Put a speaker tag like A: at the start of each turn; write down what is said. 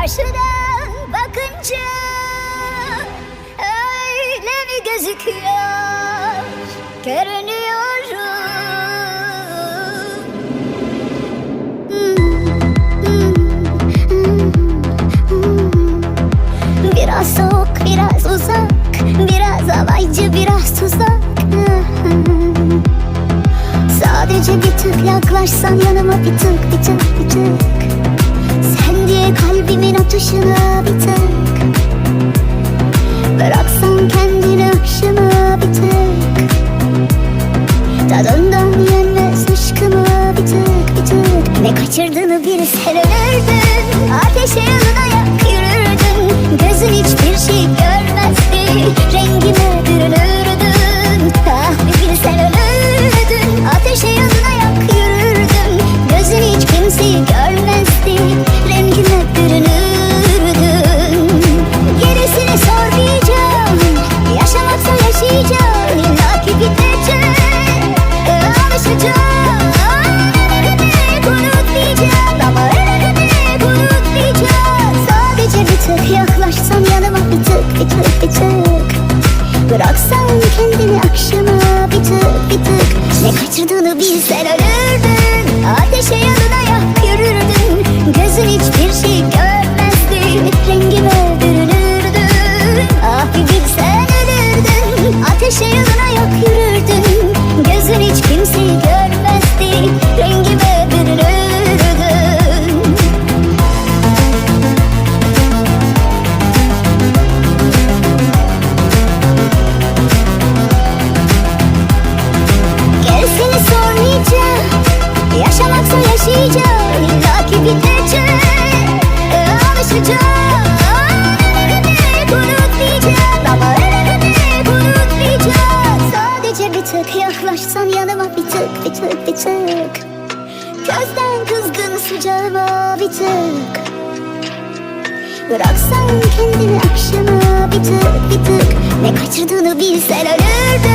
A: Karşıdan bakınca öyle mi gözüküyor? Görünüyorum. Biraz soğuk, biraz uzak Biraz alaycı, biraz tuzak Sadece bir tık yaklaşsan yanıma bir tık, bir tık, bir tık kalbimin atışına bir tık Bıraksan kendini akşama bir tık Tadından yenmez aşkıma bir tık, bir tık Ne kaçırdığını bilsen ölürdün Ateşe yanına yak yürürdün Gözün hiçbir ölürdün sıcağıma bir tık? Bıraksan kendini akşama bir tık bir tık. Ne kaçırdığını bilsen ölürdün